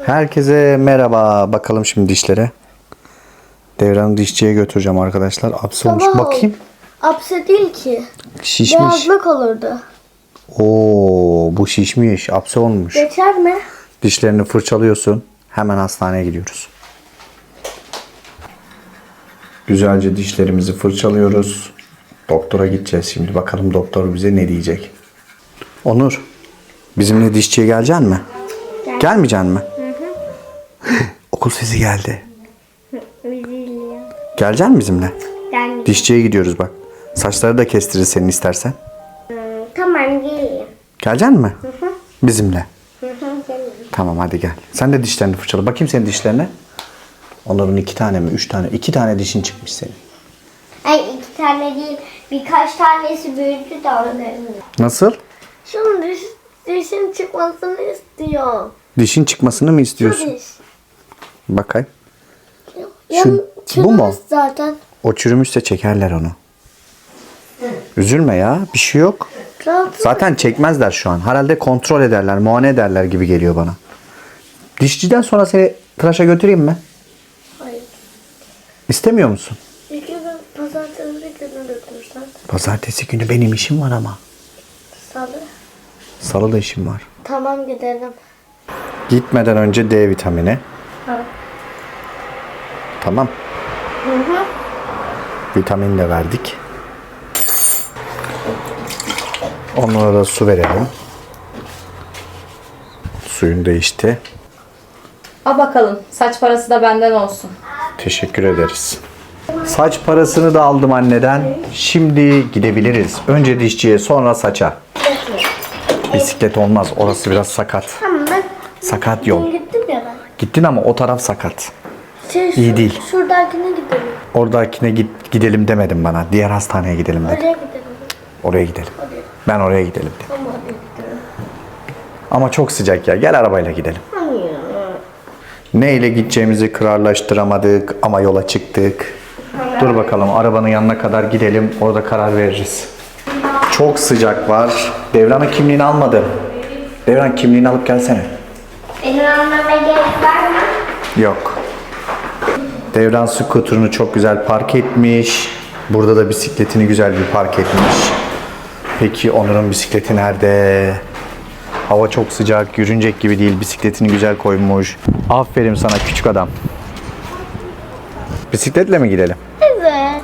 Herkese merhaba. Bakalım şimdi dişlere. Devran'ı dişçiye götüreceğim arkadaşlar. Apse olmuş. Sabah Bakayım. Apse değil ki. Şişmiş. Beyazlık olurdu. Oo, bu şişmiş. Apse olmuş. Geçer mi? Dişlerini fırçalıyorsun. Hemen hastaneye gidiyoruz. Güzelce dişlerimizi fırçalıyoruz. Doktora gideceğiz şimdi. Bakalım doktor bize ne diyecek. Onur, bizimle dişçiye geleceksin mi? Gel. Gelmeyeceksin mi? Okul sesi geldi. Üzülüyor. Geleceksin mi bizimle? Yani Dişçiye gidiyoruz bak. Saçları da kestiririz senin istersen. tamam geleyim. Geleceksin mi? Bizimle. Hı hı geleyim. Tamam hadi gel. Sen de dişlerini fırçala. Bakayım senin dişlerine. Onların iki tane mi? Üç tane. iki tane dişin çıkmış senin. Ay iki tane değil birkaç tanesi büyüdü de onların. Nasıl? Şunun diş, dişin çıkmasını istiyor. Dişin çıkmasını mı istiyorsun? diş. Bakay. Ya, Şu- çürümüş bu mu? Zaten. O çürümüşse çekerler onu. Üzülme ya. Bir şey yok. Rahat. Zaten çekmezler şu an. Herhalde kontrol ederler, muayene ederler gibi geliyor bana. Dişçiden sonra seni tıraşa götüreyim mi? Hayır. İstemiyor musun? İki gün pazartesi günü götürsen. Pazartesi günü benim işim var ama. Salı. Salı da işim var. Tamam gidelim. Gitmeden önce D vitamini. Ha. Tamam. Hı hı. Vitamin de verdik. Onlara da su verelim. Suyun değişti. Al bakalım. Saç parası da benden olsun. Teşekkür ederiz. Saç parasını da aldım anneden. Şimdi gidebiliriz. Önce dişçiye sonra saça. Bisiklet olmaz. Orası biraz sakat. Sakat yol. Gittin ama o taraf sakat. Şey, İyi değil. Şuradakine gidelim. Oradakine git, gidelim demedim bana. Diğer hastaneye gidelim dedim. Oraya gidelim. Oraya gidelim. Oraya. Ben oraya gidelim dedim. Tamam gidelim. Ama çok sıcak ya. Gel arabayla gidelim. Hayır. Ne ile gideceğimizi kararlaştıramadık ama yola çıktık. Dur bakalım arabanın yanına kadar gidelim. Orada karar veririz. Çok sıcak var. Devran'ın kimliğini almadım. Devran kimliğini alıp gelsene. Benim almama gerek var mı? Yok. Devran skuterını çok güzel park etmiş. Burada da bisikletini güzel bir park etmiş. Peki Onur'un bisikleti nerede? Hava çok sıcak, yürünecek gibi değil. Bisikletini güzel koymuş. Aferin sana küçük adam. Bisikletle mi gidelim? Evet.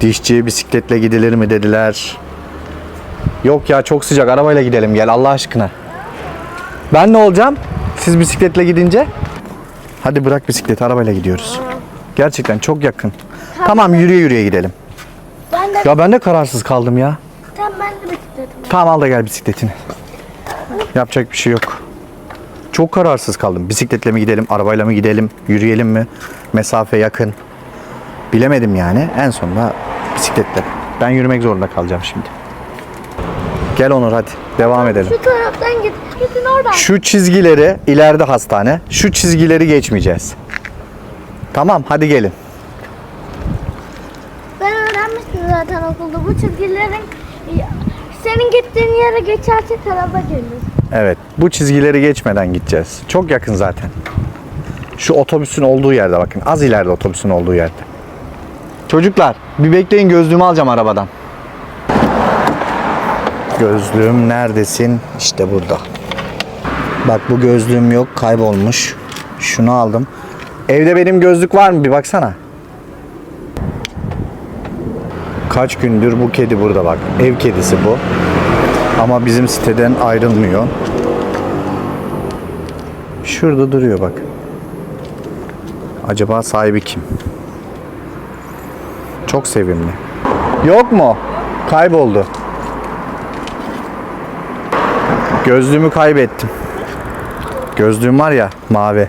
Dişçiye bisikletle gidilir mi dediler. Yok ya çok sıcak arabayla gidelim gel Allah aşkına. Ben ne olacağım? Siz bisikletle gidince? Hadi bırak bisikleti arabayla gidiyoruz. Gerçekten çok yakın. Tamam yürüye yürüye gidelim. Ben de Ya ben de kararsız kaldım ya. tam ben de bisikletim. Tamam al da gel bisikletini. Yapacak bir şey yok. Çok kararsız kaldım. Bisikletle mi gidelim, arabayla mı gidelim, yürüyelim mi? Mesafe yakın. Bilemedim yani. En sonunda bisikletle. Ben yürümek zorunda kalacağım şimdi. Gel Onur hadi. Devam edelim. Şu taraftan git. Gidin oradan. Şu çizgileri ileride hastane. Şu çizgileri geçmeyeceğiz. Tamam hadi gelin. Ben öğrenmiştim zaten okulda. Bu çizgilerin senin gittiğin yere geçersek araba gelir. Evet, bu çizgileri geçmeden gideceğiz. Çok yakın zaten. Şu otobüsün olduğu yerde bakın. Az ileride otobüsün olduğu yerde. Çocuklar, bir bekleyin gözlüğümü alacağım arabadan. Gözlüğüm neredesin? İşte burada. Bak bu gözlüğüm yok, kaybolmuş. Şunu aldım. Evde benim gözlük var mı? Bir baksana. Kaç gündür bu kedi burada bak. Ev kedisi bu. Ama bizim siteden ayrılmıyor. Şurada duruyor bak. Acaba sahibi kim? Çok sevimli. Yok mu? Kayboldu. Gözlüğümü kaybettim. Gözlüğüm var ya mavi.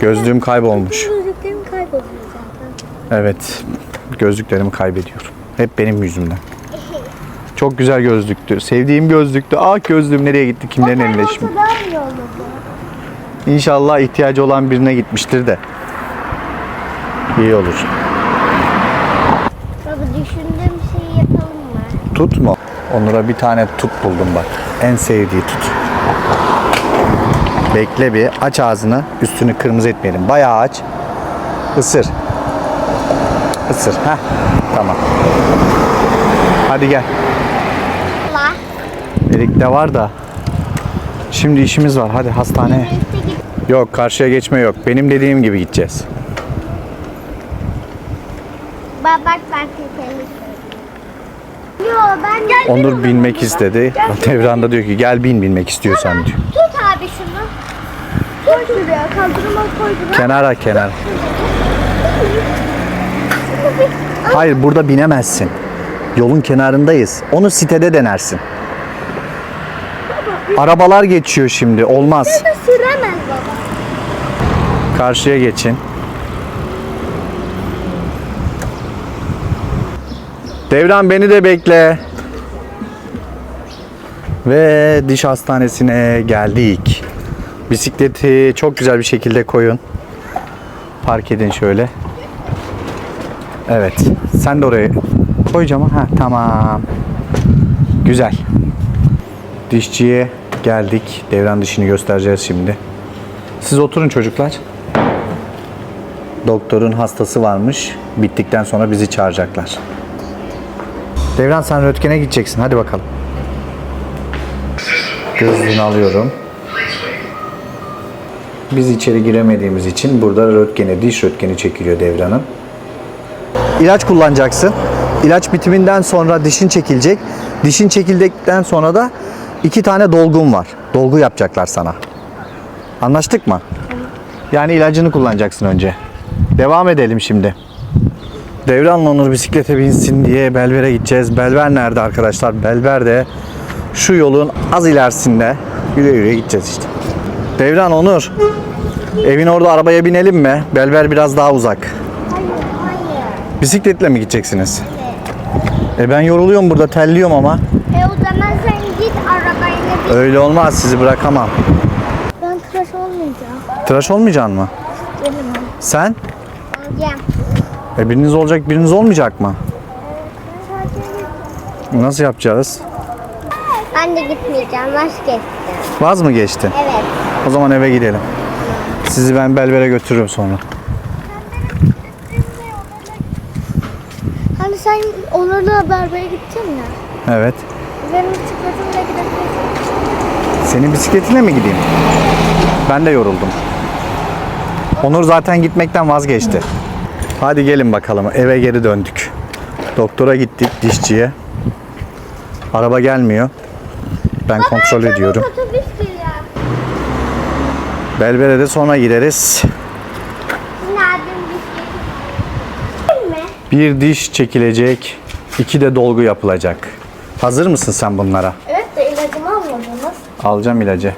Gözlüğüm kaybolmuş. Gözlüklerim kayboluyor zaten. Evet. Gözlüklerimi kaybediyorum. Hep benim yüzümden. Çok güzel gözlüktü. Sevdiğim gözlüktü. Ah gözlüğüm nereye gitti? Kimlerin elinde şimdi? İnşallah ihtiyacı olan birine gitmiştir de. İyi olur. Baba düşündüğüm şeyi yapalım mı? Tut mu? Onur'a bir tane tut buldum bak. En sevdiği tut. Bekle bir. Aç ağzını. Üstünü kırmızı etmeyelim. Bayağı aç. Isır. Isır. Heh. Tamam. Hadi gel. Allah. Erik'te var da. Şimdi işimiz var. Hadi hastaneye. Yok karşıya geçme yok. Benim dediğim gibi gideceğiz. Bak bak ben seni Yo ben gel. Onur binmek istedi. Devran da diyor ki gel bin binmek istiyorsan diyor. Tut abi şunu. Koy şuraya kaldırıma koy şuraya. Kenara kenar. Hayır burada binemezsin. Yolun kenarındayız. Onu sitede denersin. Arabalar geçiyor şimdi. Olmaz. Burada süremez baba. Karşıya geçin. Devran beni de bekle. Ve diş hastanesine geldik. Bisikleti çok güzel bir şekilde koyun. Park edin şöyle. Evet. Sen de oraya koyacağım. Ha tamam. Güzel. Dişçiye geldik. Devran dişini göstereceğiz şimdi. Siz oturun çocuklar. Doktorun hastası varmış. Bittikten sonra bizi çağıracaklar. Devran sen röntgene gideceksin. Hadi bakalım. Gözlüğünü alıyorum. Biz içeri giremediğimiz için burada röntgeni, diş röntgeni çekiliyor Devran'ın. İlaç kullanacaksın. İlaç bitiminden sonra dişin çekilecek. Dişin çekildikten sonra da iki tane dolgun var. Dolgu yapacaklar sana. Anlaştık mı? Yani ilacını kullanacaksın önce. Devam edelim şimdi. Devran'la Onur bisiklete binsin diye Belver'e gideceğiz. Belver nerede arkadaşlar? Belver de şu yolun az ilerisinde. Yürüye yürüye gideceğiz işte. Devran Onur. Evin orada arabaya binelim mi? Belver biraz daha uzak. Hayır hayır. Bisikletle mi gideceksiniz? E ben yoruluyorum burada terliyorum ama. E o zaman sen git arabayla bir. Öyle olmaz sizi bırakamam. Ben tıraş olmayacağım. Tıraş olmayacaksın mı? Benim Sen? olacağım. E biriniz olacak biriniz olmayacak mı? Nasıl yapacağız? Ben de gitmeyeceğim. Vazgeçtim. Vaz mı geçti? Evet. O zaman eve gidelim. Sizi ben Belver'e götürürüm sonra. Hani sen Onur'la berbere gideceksin ya. Evet. Benim bisikletimle gidebilirsin. Senin bisikletine mi gideyim? Ben de yoruldum. Onur zaten gitmekten vazgeçti. Hadi gelin bakalım. Eve geri döndük. Doktora gittik dişçiye. Araba gelmiyor. Ben kontrol ediyorum. Belver'e de sonra gideriz. Mi? Bir diş çekilecek. iki de dolgu yapılacak. Hazır mısın sen bunlara? Evet de ilacımı almadınız. Alacağım ilacı.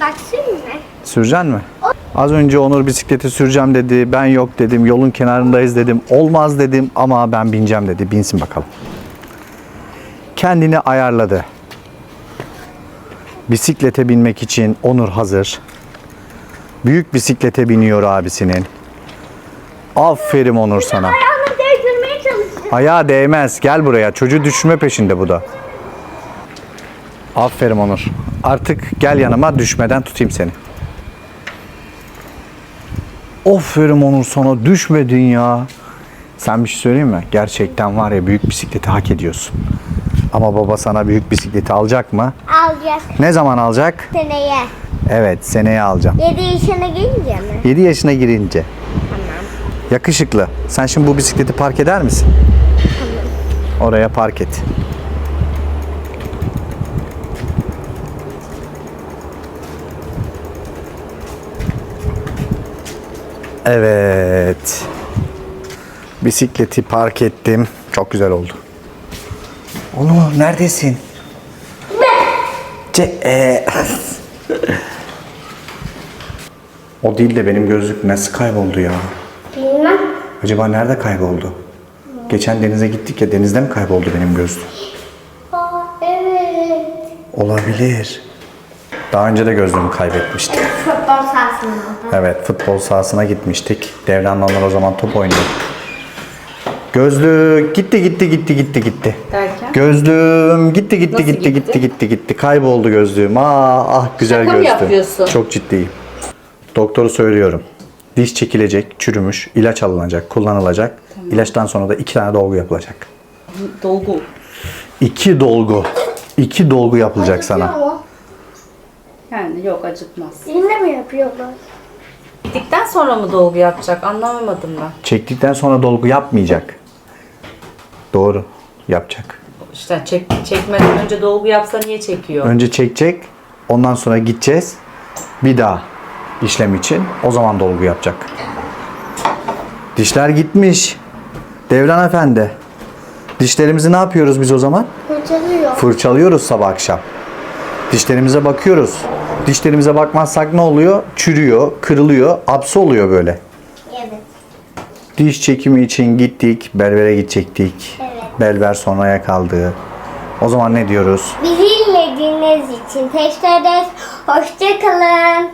Baksın mı? Süreceksin mi? Az önce Onur bisikleti süreceğim dedi. Ben yok dedim. Yolun kenarındayız dedim. Olmaz dedim ama ben bineceğim dedi. Binsin bakalım. Kendini ayarladı. Bisiklete binmek için Onur hazır. Büyük bisiklete biniyor abisinin. Aferin Onur sana. Ayağa değmez. Gel buraya. Çocuğu düşürme peşinde bu da. Aferin Onur. Artık gel yanıma düşmeden tutayım seni. Aferin Onur sana düşmedin ya. Sen bir şey söyleyeyim mi? Gerçekten var ya büyük bisikleti hak ediyorsun. Ama baba sana büyük bisikleti alacak mı? Alacağız Ne zaman alacak? seneye. Evet seneye alacağım. 7 yaşına gelince mi? 7 yaşına girince. Yakışıklı. Sen şimdi bu bisikleti park eder misin? Oraya park et. Evet. Bisikleti park ettim. Çok güzel oldu. Onur neredesin? Ce e. o değil de benim gözlük nasıl kayboldu ya? Bilmem. Acaba nerede kayboldu? Geçen denize gittik ya denizde mi kayboldu benim gözlüğüm? Aa, evet. Olabilir. Daha önce de gözlüğümü kaybetmiştim. Futbol sahasında. Evet futbol sahasına gitmiştik. Devran'la onlar o zaman top oynuyor. Gözlük gitti gitti gitti gitti gitti. Derken? Gözlüğüm gitti gitti Nasıl gitti gitti gitti? gitti gitti. Kayboldu gözlüğüm. Ah ah güzel Şaka mı gözlüğüm. yapıyorsun? Çok ciddiyim. Doktoru söylüyorum. Diş çekilecek, çürümüş, ilaç alınacak, kullanılacak. İlaçtan sonra da iki tane dolgu yapılacak. Dolgu. İki dolgu. İki dolgu yapılacak sana. Yani yok acıtmaz. Yine mi yapıyorlar? Gittikten sonra mı dolgu yapacak? Anlamadım ben. Çektikten sonra dolgu yapmayacak. Doğru. Yapacak. İşte çek, çekmeden önce dolgu yapsa niye çekiyor? Önce çekecek. Ondan sonra gideceğiz. Bir daha işlem için. O zaman dolgu yapacak. Dişler gitmiş. Devran Efendi. Dişlerimizi ne yapıyoruz biz o zaman? Fırçalıyor. Fırçalıyoruz sabah akşam. Dişlerimize bakıyoruz. Dişlerimize bakmazsak ne oluyor? Çürüyor, kırılıyor, apse oluyor böyle. Evet. Diş çekimi için gittik, berbere gidecektik. Evet. Berber sonraya kaldı. O zaman ne diyoruz? Bizi izlediğiniz için teşekkür ederiz. Hoşçakalın.